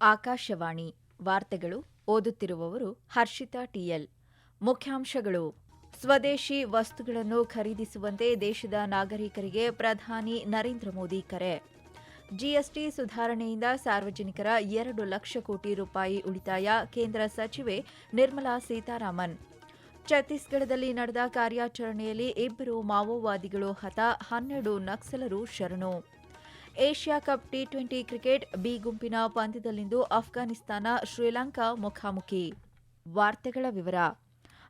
ಆಕಾಶವಾಣಿ ವಾರ್ತೆಗಳು ಓದುತ್ತಿರುವವರು ಹರ್ಷಿತಾ ಟಿಎಲ್ ಮುಖ್ಯಾಂಶಗಳು. ಸ್ವದೇಶಿ ವಸ್ತುಗಳನ್ನು ಖರೀದಿಸುವಂತೆ ದೇಶದ ನಾಗರಿಕರಿಗೆ ಪ್ರಧಾನಿ ನರೇಂದ್ರ ಮೋದಿ ಕರೆ. ಜಿಎಸ್ಟಿ ಸುಧಾರಣೆಯಿಂದ ಸಾರ್ವಜನಿಕರ ಎರಡು ಲಕ್ಷ ಕೋಟಿ ರೂಪಾಯಿ ಉಳಿತಾಯ ಕೇಂದ್ರ ಸಚಿವೆ ನಿರ್ಮಲಾ ಸೀತಾರಾಮನ್. ಛತ್ತೀಸ್ಗಢದಲ್ಲಿ ನಡೆದ ಕಾರ್ಯಾಚರಣೆಯಲ್ಲಿ ಇಬ್ಬರು ಮಾವೋವಾದಿಗಳು ಹತ, ಹನ್ನೆರಡು ನಕ್ಸಲರು ಶರಣು. Asia cup T twenty cricket B ಗುಂಪಿನ ಪಂದ್ಯದಲ್ಲಿಂದು ಅಫ್ಘಾನಿಸ್ತಾನ ಶ್ರೀಲಂಕಾ ಮುಖಾಮುಖಿ. ವಾರ್ತೆಗಳ ವಿವರ.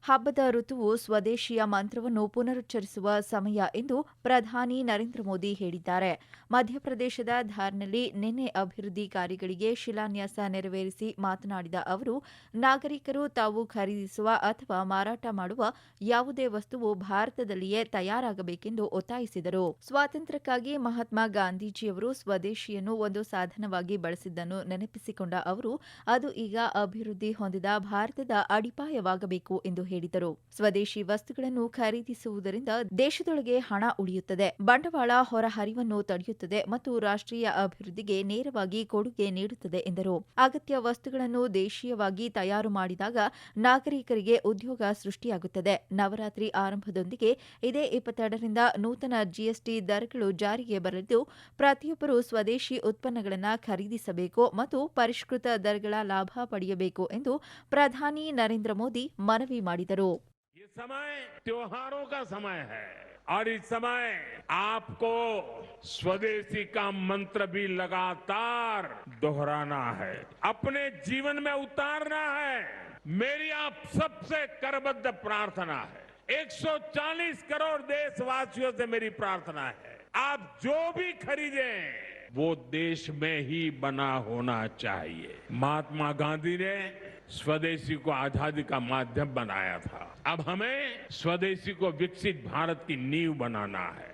ಹಬ್ಬದ ಋತುವು ಸ್ವದೇಶಿಯ ಮಂತ್ರವನ್ನು ಪುನರುಚ್ಚರಿಸುವ ಸಮಯ ಎಂದು ಪ್ರಧಾನಿ ನರೇಂದ್ರ ಮೋದಿ ಹೇಳಿದ್ದಾರೆ. ಮಧ್ಯಪ್ರದೇಶದ ಧಾರ್ನಲ್ಲಿ ನಿನ್ನೆ ಅಭಿವೃದ್ಧಿ ಕಾರ್ಯಗಳಿಗೆ ಶಿಲಾನ್ಯಾಸ ನೆರವೇರಿಸಿ ಮಾತನಾಡಿದ ಅವರು, ನಾಗರಿಕರು ತಾವು ಖರೀದಿಸುವ ಅಥವಾ ಮಾರಾಟ ಮಾಡುವ ಯಾವುದೇ ವಸ್ತುವು ಭಾರತದಲ್ಲಿಯೇ ತಯಾರಾಗಬೇಕೆಂದು ಒತ್ತಾಯಿಸಿದರು. ಸ್ವಾತಂತ್ರ್ಯಕ್ಕಾಗಿ ಮಹಾತ್ಮ ಗಾಂಧೀಜಿಯವರು ಸ್ವದೇಶಿಯನ್ನು ಒಂದು ಸಾಧನವಾಗಿ ಬಳಸಿದ್ದನ್ನು ನೆನಪಿಸಿಕೊಂಡ ಅವರು, ಅದು ಈಗ ಅಭಿವೃದ್ಧಿ ಹೊಂದಿದ ಭಾರತದ ಅಡಿಪಾಯವಾಗಬೇಕು ಎಂದು ಹೇಳಿದರು. ಸ್ವದೇಶಿ ವಸ್ತುಗಳನ್ನು ಖರೀದಿಸುವುದರಿಂದ ದೇಶದೊಳಗೆ ಹಣ ಉಳಿಯುತ್ತದೆ. ಬಂಡವಾಳ ಹೊರಹರಿವನ್ನು ತಡೆಯುತ್ತದೆ ಮತ್ತು ರಾಷ್ಟ್ರೀಯ ಅಭಿವೃದ್ಧಿಗೆ ನೇರವಾಗಿ ಕೊಡುಗೆ ನೀಡುತ್ತದೆ ಎಂದರು. ಅಗತ್ಯ ವಸ್ತುಗಳನ್ನು ದೇಶೀಯವಾಗಿ ತಯಾರು ಮಾಡಿದಾಗ ನಾಗರಿಕರಿಗೆ ಉದ್ಯೋಗ ಸೃಷ್ಟಿಯಾಗುತ್ತದೆ. ನವರಾತ್ರಿ ಆರಂಭದೊಂದಿಗೆ ಇದೇ ಇಪ್ಪತ್ತೆರಡರಿಂದ ನೂತನ ಜಿಎಸ್ಟಿ ದರಗಳು ಜಾರಿಗೆ ಬರಲಿದ್ದು, ಪ್ರತಿಯೊಬ್ಬರು ಸ್ವದೇಶಿ ಉತ್ಪನ್ನಗಳನ್ನು ಖರೀದಿಸಬೇಕು ಮತ್ತು ಪರಿಷ್ಕೃತ ದರಗಳ ಲಾಭ ಪಡೆಯಬೇಕು ಎಂದು ಪ್ರಧಾನಿ ನರೇಂದ್ರ ಮೋದಿ ಮನವಿ ಮಾಡಿದರು ये समय त्योहारों का समय है और इस समय आपको स्वदेशी का मंत्र भी लगातार दोहराना है अपने जीवन में उतारना है मेरी आप सबसे करबद्ध प्रार्थना है 140 करोड़ देशवासियों से मेरी प्रार्थना है आप जो भी खरीदें वो देश में ही बना होना चाहिए महात्मा गांधी ने स्वदेशी को आज़ादी का माध्यम बनाया था। अब हमें स्वदेशी को विकसित भारत की नींव बनाना है।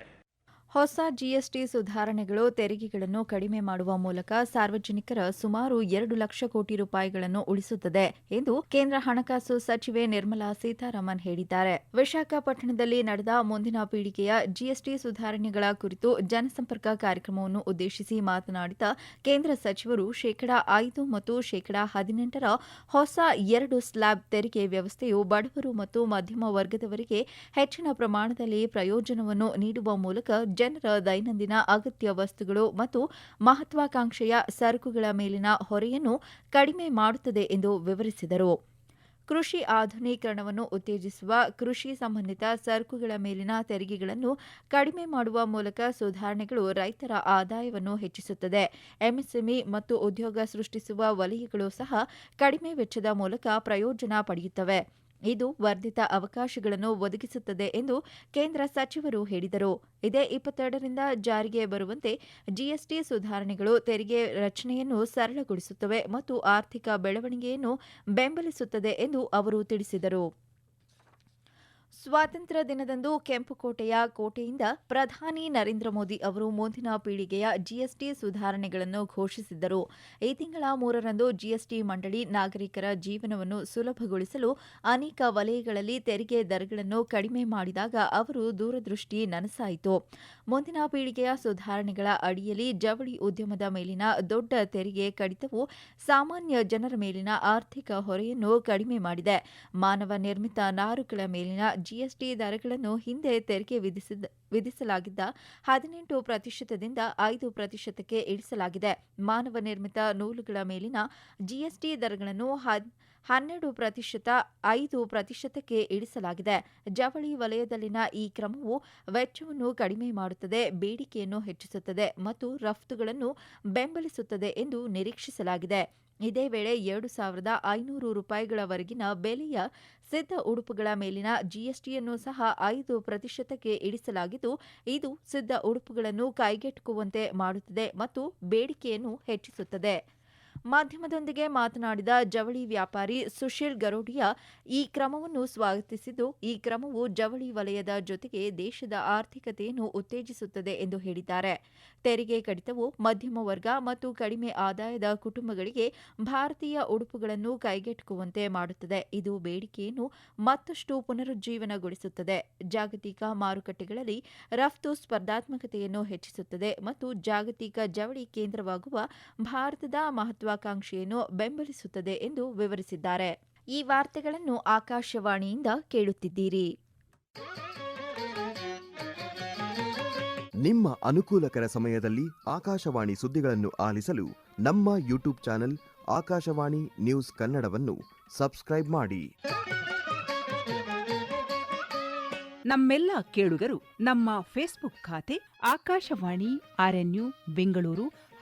ಹೊಸ ಜಿಎಸ್ಟಿ ಸುಧಾರಣೆಗಳು ತೆರಿಗೆಗಳನ್ನು ಕಡಿಮೆ ಮಾಡುವ ಮೂಲಕ ಸಾರ್ವಜನಿಕರ ಸುಮಾರು ಎರಡು ಲಕ್ಷ ಕೋಟಿ ರೂಪಾಯಿಗಳನ್ನು ಉಳಿಸುತ್ತದೆ ಎಂದು ಕೇಂದ್ರ ಹಣಕಾಸು ಸಚಿವೆ ನಿರ್ಮಲಾ ಸೀತಾರಾಮನ್ ಹೇಳಿದ್ದಾರೆ. ವಿಶಾಖಪಟ್ಟಣದಲ್ಲಿ ನಡೆದ ಮುಂದಿನ ಪೀಳಿಗೆಯ ಜಿಎಸ್ಟಿ ಸುಧಾರಣೆಗಳ ಕುರಿತು ಜನಸಂಪರ್ಕ ಕಾರ್ಯಕ್ರಮವನ್ನು ಉದ್ದೇಶಿಸಿ ಮಾತನಾಡಿದ ಕೇಂದ್ರ ಸಚಿವರು, ಶೇಕಡಾ ಐದು ಮತ್ತು ಶೇಕಡಾ ಹದಿನೆಂಟರ ಹೊಸ ಎರಡು ಸ್ಲ್ಯಾಬ್ ತೆರಿಗೆ ವ್ಯವಸ್ಥೆಯು ಬಡವರು ಮತ್ತು ಮಧ್ಯಮ ವರ್ಗದವರಿಗೆ ಹೆಚ್ಚಿನ ಪ್ರಮಾಣದಲ್ಲಿ ಪ್ರಯೋಜನವನ್ನು ನೀಡುವ ಮೂಲಕ ಜನರ ದೈನಂದಿನ ಅಗತ್ಯ ವಸ್ತುಗಳು ಮತ್ತು ಮಹತ್ವಾಕಾಂಕ್ಷೆಯ ಸರಕುಗಳ ಮೇಲಿನ ಹೊರೆಯನ್ನು ಕಡಿಮೆ ಮಾಡುತ್ತದೆ ಎಂದು ವಿವರಿಸಿದರು. ಕೃಷಿ ಆಧುನೀಕರಣವನ್ನು ಉತ್ತೇಜಿಸುವ ಕೃಷಿ ಸಂಬಂಧಿತ ಸರಕುಗಳ ಮೇಲಿನ ತೆರಿಗೆಗಳನ್ನು ಕಡಿಮೆ ಮಾಡುವ ಮೂಲಕ ಸುಧಾರಣೆಗಳು ರೈತರ ಆದಾಯವನ್ನು ಹೆಚ್ಚಿಸುತ್ತದೆ. ಎಂಎಸ್ಎಂಇ ಮತ್ತು ಉದ್ಯೋಗ ಸೃಷ್ಟಿಸುವ ವಲಯಗಳು ಸಹ ಕಡಿಮೆ ವೆಚ್ಚದ ಮೂಲಕ ಪ್ರಯೋಜನ ಪಡೆಯುತ್ತವೆ. ಇದು ವರ್ಧಿತ ಅವಕಾಶಗಳನ್ನು ಒದಗಿಸುತ್ತದೆ ಎಂದು ಕೇಂದ್ರ ಸಚಿವರು ಹೇಳಿದರು. ಇದೇ ಇಪ್ಪತ್ತೆರಡರಿಂದ ಜಾರಿಗೆ ಬರುವಂತೆ ಜಿಎಸ್ಟಿ ಸುಧಾರಣೆಗಳು ತೆರಿಗೆ ರಚನೆಯನ್ನು ಸರಳಗೊಳಿಸುತ್ತವೆ ಮತ್ತು ಆರ್ಥಿಕ ಬೆಳವಣಿಗೆಯನ್ನು ಬೆಂಬಲಿಸುತ್ತದೆ ಎಂದು ಅವರು ತಿಳಿಸಿದರು. ಸ್ವಾತಂತ್ರ್ಯ ದಿನದಂದು ಕೆಂಪುಕೋಟೆಯ ಕೋಟೆಯಿಂದ ಪ್ರಧಾನಿ ನರೇಂದ್ರ ಮೋದಿ ಅವರು ಮುಂದಿನ ಪೀಳಿಗೆಯ ಜಿಎಸ್ಟಿ ಸುಧಾರಣೆಗಳನ್ನು ಘೋಷಿಸಿದ್ದರು. ಈ ತಿಂಗಳ ಮೂರರಂದು ಜಿಎಸ್ಟಿ ಮಂಡಳಿ ನಾಗರಿಕರ ಜೀವನವನ್ನು ಸುಲಭಗೊಳಿಸಲು ಅನೇಕ ವಲಯಗಳಲ್ಲಿ ತೆರಿಗೆ ದರಗಳನ್ನು ಕಡಿಮೆ ಮಾಡಿದಾಗ ಅವರು ದೂರದೃಷ್ಟಿ ನನಸಾಯಿತು. ಮುಂದಿನ ಪೀಳಿಗೆಯ ಸುಧಾರಣೆಗಳ ಅಡಿಯಲ್ಲಿ ಜವಳಿ ಉದ್ಯಮದ ಮೇಲಿನ ದೊಡ್ಡ ತೆರಿಗೆ ಕಡಿತವು ಸಾಮಾನ್ಯ ಜನರ ಮೇಲಿನ ಆರ್ಥಿಕ ಹೊರೆಯನ್ನು ಕಡಿಮೆ ಮಾಡಿದೆ. ಮಾನವ ನಿರ್ಮಿತ ನಾರುಗಳ ಮೇಲಿನ ಜಿಎಸ್ಟಿ ದರಗಳನ್ನು ಹಿಂದೆ ತೆರಿಗೆ ವಿಧಿಸಲಾಗಿದ್ದ ಹದಿನೆಂಟು ಪ್ರತಿಶತದಿಂದ ಐದು ಪ್ರತಿಶತಕ್ಕೆ ಇಳಿಸಲಾಗಿದೆ. ಮಾನವ ನಿರ್ಮಿತ ನೂಲುಗಳ ಮೇಲಿನ ಜಿಎಸ್ಟಿ ದರಗಳನ್ನು ಹನ್ನೆರಡು ಪ್ರತಿಶತ, ಐದು ಪ್ರತಿಶತಕ್ಕೆ ಇಳಿಸಲಾಗಿದೆ. ಜವಳಿ ವಲಯದಲ್ಲಿನ ಈ ಕ್ರಮವು ವೆಚ್ಚವನ್ನು ಕಡಿಮೆ ಮಾಡುತ್ತದೆ, ಬೇಡಿಕೆಯನ್ನು ಹೆಚ್ಚಿಸುತ್ತದೆ ಮತ್ತು ರಫ್ತುಗಳನ್ನು ಬೆಂಬಲಿಸುತ್ತದೆ ಎಂದು ನಿರೀಕ್ಷಿಸಲಾಗಿದೆ. ಇದೇ ವೇಳೆ ಎರಡು ಸಾವಿರದ ಐನೂರು ರೂಪಾಯಿಗಳವರೆಗಿನ ಬೆಲೆಯ ಸಿದ್ಧ ಉಡುಪುಗಳ ಮೇಲಿನ ಜಿಎಸ್ಟಿಯನ್ನು ಸಹ ಐದು ಪ್ರತಿಶತಕ್ಕೆ ಇಳಿಸಲಾಗಿದ್ದು, ಇದು ಸಿದ್ಧ ಉಡುಪುಗಳನ್ನು ಕೈಗೆಟುಕುವಂತೆ ಮಾಡುತ್ತದೆ ಮತ್ತು ಬೇಡಿಕೆಯನ್ನು ಹೆಚ್ಚಿಸುತ್ತದೆ. ಮಾಧ್ಯಮದೊಂದಿಗೆ ಮಾತನಾಡಿದ ಜವಳಿ ವ್ಯಾಪಾರಿ ಸುಶೀಲ್ ಗರೋಡಿಯಾ ಈ ಕ್ರಮವನ್ನು ಸ್ವಾಗತಿಸಿದ್ದು, ಈ ಕ್ರಮವು ಜವಳಿ ವಲಯದ ಜೊತೆಗೆ ದೇಶದ ಆರ್ಥಿಕತೆಯನ್ನು ಉತ್ತೇಜಿಸುತ್ತದೆ ಎಂದು ಹೇಳಿದ್ದಾರೆ. ತೆರಿಗೆ ಕಡಿತವು ಮಧ್ಯಮ ವರ್ಗ ಮತ್ತು ಕಡಿಮೆ ಆದಾಯದ ಕುಟುಂಬಗಳಿಗೆ ಭಾರತೀಯ ಉಡುಪುಗಳನ್ನು ಕೈಗೆಟುಕುವಂತೆ ಮಾಡುತ್ತದೆ. ಇದು ಬೇಡಿಕೆಯನ್ನು ಮತ್ತಷ್ಟು ಪುನರುಜ್ಜೀವನಗೊಳಿಸುತ್ತದೆ. ಜಾಗತಿಕ ಮಾರುಕಟ್ಟೆಗಳಲ್ಲಿ ರಫ್ತು ಸ್ಪರ್ಧಾತ್ಮಕತೆಯನ್ನು ಹೆಚ್ಚಿಸುತ್ತದೆ ಮತ್ತು ಜಾಗತಿಕ ಜವಳಿ ಕೇಂದ್ರವಾಗುವ ಭಾರತದ ಮಹತ್ವಾಕಾಂಕ್ಷೆ ಮಹತ್ವಾಕಾಂಕ್ಷೆಯನ್ನು ಬೆಂಬಲಿಸುತ್ತದೆ ಎಂದು ವಿವರಿಸಿದ್ದಾರೆ. ಈ ವಾರ್ತೆಗಳನ್ನು ಆಕಾಶವಾಣಿಯಿಂದ ಕೇಳುತ್ತಿದ್ದೀರಿ. ನಿಮ್ಮ ಅನುಕೂಲಕರ ಸಮಯದಲ್ಲಿ ಆಕಾಶವಾಣಿ ಸುದ್ದಿಗಳನ್ನು ಆಲಿಸಲು ನಮ್ಮ ಯೂಟ್ಯೂಬ್ ಚಾನೆಲ್ ಆಕಾಶವಾಣಿ ನ್ಯೂಸ್ ಕನ್ನಡವನ್ನು ಸಬ್ಸ್ಕ್ರೈಬ್ ಮಾಡಿ. ನಮ್ಮೆಲ್ಲ ಕೇಳುಗರು ನಮ್ಮ ಫೇಸ್ಬುಕ್ ಖಾತೆ Akashvani R N U Bengaluru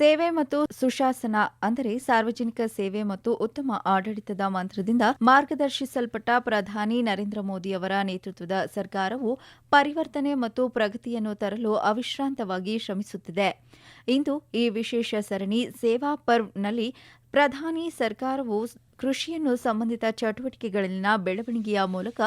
ಸೇವೆ ಮತ್ತು ಸುಶಾಸನ, ಅಂದರೆ ಸಾರ್ವಜನಿಕ ಸೇವೆ ಮತ್ತು ಉತ್ತಮ ಆಡಳಿತದ ಮಂತ್ರದಿಂದ ಮಾರ್ಗದರ್ಶಿಸಲ್ಪಟ್ಟ ಪ್ರಧಾನಿ ನರೇಂದ್ರ ಮೋದಿ ಅವರ ನೇತೃತ್ವದ ಸರ್ಕಾರವು ಪರಿವರ್ತನೆ ಮತ್ತು ಪ್ರಗತಿಯನ್ನು ತರಲು ಅವಿಶ್ರಾಂತವಾಗಿ ಶ್ರಮಿಸುತ್ತಿದೆ. ಇಂದು ಈ ವಿಶೇಷ ಸರಣಿ ಸೇವಾ ಪರ್ವ್ನಲ್ಲಿ ಪ್ರಧಾನಿ ಸರ್ಕಾರವು ಕೃಷಿಯನ್ನು ಸಂಬಂಧಿತ ಚಟುವಟಿಕೆಗಳಲ್ಲಿನ ಬೆಳವಣಿಗೆಯ ಮೂಲಕ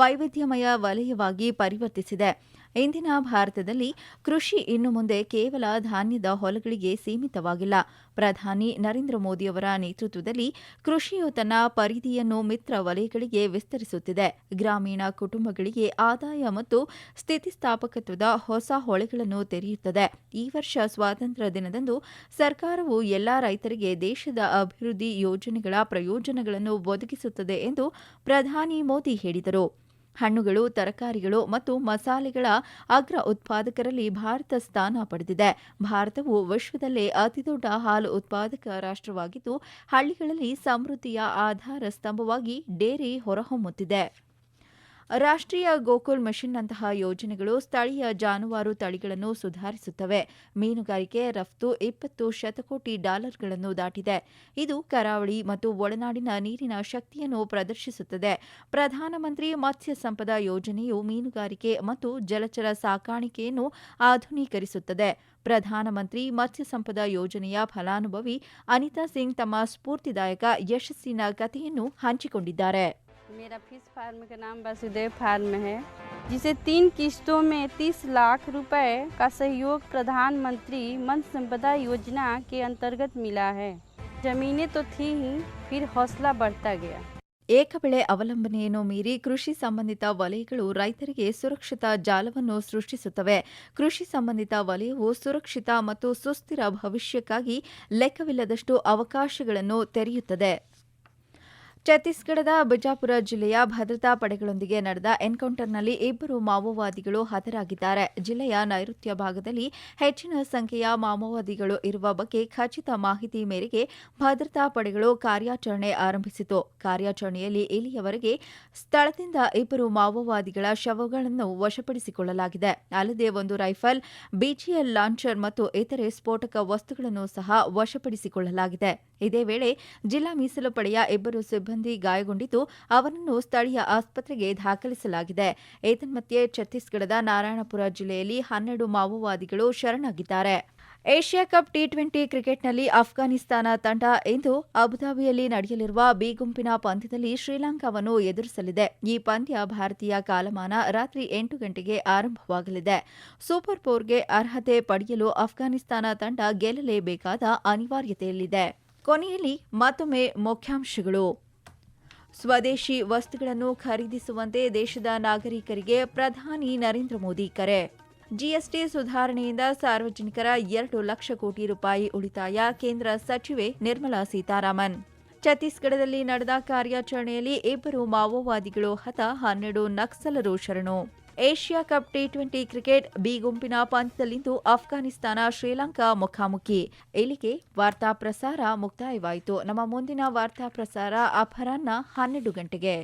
ವೈವಿಧ್ಯಮಯ ವಲಯವಾಗಿ ಪರಿವರ್ತಿಸಿದೆ. ಇಂದಿನ ಭಾರತದಲ್ಲಿ ಕೃಷಿ ಇನ್ನು ಮುಂದೆ ಕೇವಲ ಧಾನ್ಯದ ಹೊಲಗಳಿಗೆ ಸೀಮಿತವಾಗಿಲ್ಲ. ಪ್ರಧಾನಿ ನರೇಂದ್ರ ಮೋದಿಯವರ ನೇತೃತ್ವದಲ್ಲಿ ಕೃಷಿಯು ತನ್ನ ಪರಿಧಿಯನ್ನು ಮಿತ್ರ ವಲಯಗಳಿಗೆ ವಿಸ್ತರಿಸುತ್ತಿದೆ. ಗ್ರಾಮೀಣ ಕುಟುಂಬಗಳಿಗೆ ಆದಾಯ ಮತ್ತು ಸ್ಥಿತಿಸ್ಥಾಪಕತ್ವದ ಹೊಸ ಹೊಳೆಗಳನ್ನು ತೆರೆಯುತ್ತದೆ. ಈ ವರ್ಷ ಸ್ವಾತಂತ್ರ್ಯ ದಿನದಂದು ಸರ್ಕಾರವು ಎಲ್ಲಾ ರೈತರಿಗೆ ದೇಶದ ಅಭಿವೃದ್ಧಿ ಯೋಜನೆಗಳ ಪ್ರಯೋಜನಗಳನ್ನು ಒದಗಿಸುತ್ತದೆ ಎಂದು ಪ್ರಧಾನಿ ಮೋದಿ ಹೇಳಿದರು. ಹಣ್ಣುಗಳು, ತರಕಾರಿಗಳು ಮತ್ತು ಮಸಾಲೆಗಳ ಅಗ್ರ ಉತ್ಪಾದಕರಲ್ಲಿ ಭಾರತ ಸ್ಥಾನ ಪಡೆದಿದೆ. ಭಾರತವು ವಿಶ್ವದಲ್ಲೇ ಅತಿದೊಡ್ಡ ಹಾಲು ಉತ್ಪಾದಕ ರಾಷ್ಟ್ರವಾಗಿದ್ದು, ಹಳ್ಳಿಗಳಲ್ಲಿ ಸಮೃದ್ಧಿಯ ಆಧಾರ ಸ್ತಂಭವಾಗಿ ಡೇರಿ ಹೊರಹೊಮ್ಮುತ್ತಿದೆ. ರಾಷ್ಟ್ರೀಯ ಗೋಕುಲ್ ಮಿಷನ್ನಂತಹ ಯೋಜನೆಗಳು ಸ್ಥಳೀಯ ಜಾನುವಾರು ತಳಿಗಳನ್ನು ಸುಧಾರಿಸುತ್ತವೆ. ಮೀನುಗಾರಿಕೆ ರಫ್ತು ಇಪ್ಪತ್ತು ಶತಕೋಟಿ ಡಾಲರ್ಗಳನ್ನು ದಾಟಿದೆ. ಇದು ಕರಾವಳಿ ಮತ್ತು ಒಳನಾಡಿನ ನೀರಿನ ಶಕ್ತಿಯನ್ನು ಪ್ರದರ್ಶಿಸುತ್ತದೆ. ಪ್ರಧಾನಮಂತ್ರಿ ಮತ್ಸ್ಯ ಸಂಪದ ಯೋಜನೆಯು ಮೀನುಗಾರಿಕೆ ಮತ್ತು ಜಲಚರ ಸಾಕಾಣಿಕೆಯನ್ನು ಆಧುನೀಕರಿಸುತ್ತದೆ. ಪ್ರಧಾನಮಂತ್ರಿ ಮತ್ಸ್ಯ ಸಂಪದ ಯೋಜನೆಯ ಫಲಾನುಭವಿ ಅನಿತಾ ಸಿಂಗ್ ತಮ್ಮ ಸ್ಫೂರ್ತಿದಾಯಕ ಯಶಸ್ಸಿನ ಕಥೆಯನ್ನು ಹಂಚಿಕೊಂಡಿದ್ದಾರೆ. मेरा फिश फार्म का नाम वासुदेव फार्म है जिसे तीन किस्तों में 30 लाख रुपए का सहयोग प्रधानमंत्री मत्स्य संपदा योजना के अंतर्गत मिला है जमीनें तो थी ही फिर हौसला बढ़ता गया ಏಕಬೆಳೆ ಅವಲಂಬನೆಯನ್ನು ಮೀರಿ ಕೃಷಿ ಸಂಬಂಧಿತ ವಲಯಗಳು ರೈತರಿಗೆ ಸುರಕ್ಷಿತ ಜಾಲವನ್ನು ಸೃಷ್ಟಿಸುತ್ತವೆ ಕೃಷಿ ಸಂಬಂಧಿತ ವಲಯವು ಸುರಕ್ಷಿತ ಮತ್ತು ಸುಸ್ಥಿರ ಭವಿಷ್ಯಕ್ಕಾಗಿ ಲೆಕ್ಕವಿಲ್ಲದಷ್ಟು ಅವಕಾಶಗಳನ್ನು ತೆರೆಯುತ್ತದೆ ಛತ್ತೀಸ್ಗಢದ ಬಿಜಾಪುರ ಜಿಲ್ಲೆಯ ಭದ್ರತಾ ಪಡೆಗಳೊಂದಿಗೆ ನಡೆದ ಎನ್ಕೌಂಟರ್ನಲ್ಲಿ ಇಬ್ಬರು ಮಾವೋವಾದಿಗಳು ಹತರಾಗಿದ್ದಾರೆ. ಜಿಲ್ಲೆಯ ನೈಋತ್ಯ ಭಾಗದಲ್ಲಿ ಹೆಚ್ಚಿನ ಸಂಖ್ಯೆಯ ಮಾವೋವಾದಿಗಳು ಇರುವ ಬಗ್ಗೆ ಖಚಿತ ಮಾಹಿತಿ ಮೇರೆಗೆ ಭದ್ರತಾ ಪಡೆಗಳು ಕಾರ್ಯಾಚರಣೆ ಆರಂಭಿಸಿತು. ಕಾರ್ಯಾಚರಣೆಯಲ್ಲಿ ಇಲ್ಲಿಯವರೆಗೆ ಸ್ಥಳದಿಂದ ಇಬ್ಬರು ಮಾವೋವಾದಿಗಳ ಶವಗಳನ್ನು ವಶಪಡಿಸಿಕೊಳ್ಳಲಾಗಿದೆ. ಅಲ್ಲದೆ ಒಂದು ರೈಫಲ್ ಬಿಜಿಎಲ್ ಲಾಂಚರ್ ಮತ್ತು ಇತರೆ ಸ್ಫೋಟಕ ವಸ್ತುಗಳನ್ನು ಸಹ ವಶಪಡಿಸಿಕೊಳ್ಳಲಾಗಿದೆ. ಇದೇ ವೇಳೆ ಜಿಲ್ಲಾ ಮೀಸಲು ಪಡೆಯ ಇಬ್ಬರು ಸಿಬ್ಬಂದಿ ಗಾಯಗೊಂಡಿದ್ದು ಅವರನ್ನು ಸ್ಥಳೀಯ ಆಸ್ಪತ್ರೆಗೆ ದಾಖಲಿಸಲಾಗಿದೆ. ಏತನ್ಮಧ್ಯೆ ಛತ್ತೀಸ್ಗಢದ ನಾರಾಯಣಪುರ ಜಿಲ್ಲೆಯಲ್ಲಿ ಹನ್ನೆರಡು ಮಾವೋವಾದಿಗಳು ಶರಣಾಗಿದ್ದಾರೆ. ಏಷ್ಯಾ ಕಪ್ ಟಿ ಟ್ವೆಂಟಿ ಕ್ರಿಕೆಟ್ನಲ್ಲಿ ಅಫ್ಘಾನಿಸ್ತಾನ ತಂಡ ಇಂದು ಅಬುಧಾಬಿಯಲ್ಲಿ ನಡೆಯಲಿರುವ ಬಿ ಗುಂಪಿನ ಪಂದ್ಯದಲ್ಲಿ ಶ್ರೀಲಂಕಾವನ್ನು ಎದುರಿಸಲಿದೆ. ಈ ಪಂದ್ಯ ಭಾರತೀಯ ಕಾಲಮಾನ ರಾತ್ರಿ ಎಂಟು ಗಂಟೆಗೆ ಆರಂಭವಾಗಲಿದೆ. ಸೂಪರ್ ಫೋರ್ಗೆ ಅರ್ಹತೆ ಪಡೆಯಲು ಅಫ್ಘಾನಿಸ್ತಾನ ತಂಡ ಗೆಲ್ಲಲೇಬೇಕಾದ ಅನಿವಾರ್ಯತೆಯಲ್ಲಿದೆ. ಕೊನೆಯಲ್ಲಿ ಮತ್ತೊಮ್ಮೆ ಮುಖ್ಯಾಂಶಗಳು. ಸ್ವದೇಶಿ ವಸ್ತುಗಳನ್ನು ಖರೀದಿಸುವಂತೆ ದೇಶದ ನಾಗರಿಕರಿಗೆ ಪ್ರಧಾನಿ ನರೇಂದ್ರ ಮೋದಿ ಕರೆ. ಜಿಎಸ್ಟಿ ಸುಧಾರಣೆಯಿಂದ ಸಾರ್ವಜನಿಕರ ಎರಡು ಲಕ್ಷ ಕೋಟಿ ರೂಪಾಯಿ ಉಳಿತಾಯ ಕೇಂದ್ರ ಸಚಿವೆ ನಿರ್ಮಲಾ ಸೀತಾರಾಮನ್. ಛತ್ತೀಸ್ಗಢದಲ್ಲಿ ನಡೆದ ಕಾರ್ಯಾಚರಣೆಯಲ್ಲಿ ಇಬ್ಬರು ಮಾವೋವಾದಿಗಳು ಹತ ಹನ್ನೆರಡು ನಕ್ಸಲರು ಶರಣು. Asia cup T twenty cricket B ಗುಂಪಿನ ಪಂದ್ಯದಲ್ಲಿಂದು ಅಫ್ಘಾನಿಸ್ತಾನ ಶ್ರೀಲಂಕಾ ಮುಖಾಮುಖಿ. ಇಲ್ಲಿಗೆ ವಾರ್ತಾ ಪ್ರಸಾರ ಮುಕ್ತಾಯವಾಯಿತು. ನಮ್ಮ ಮುಂದಿನ ವಾರ್ತಾ ಪ್ರಸಾರ ಅಪರಾಹ್ನ ಹನ್ನೆರಡು ಗಂಟೆಗೆ.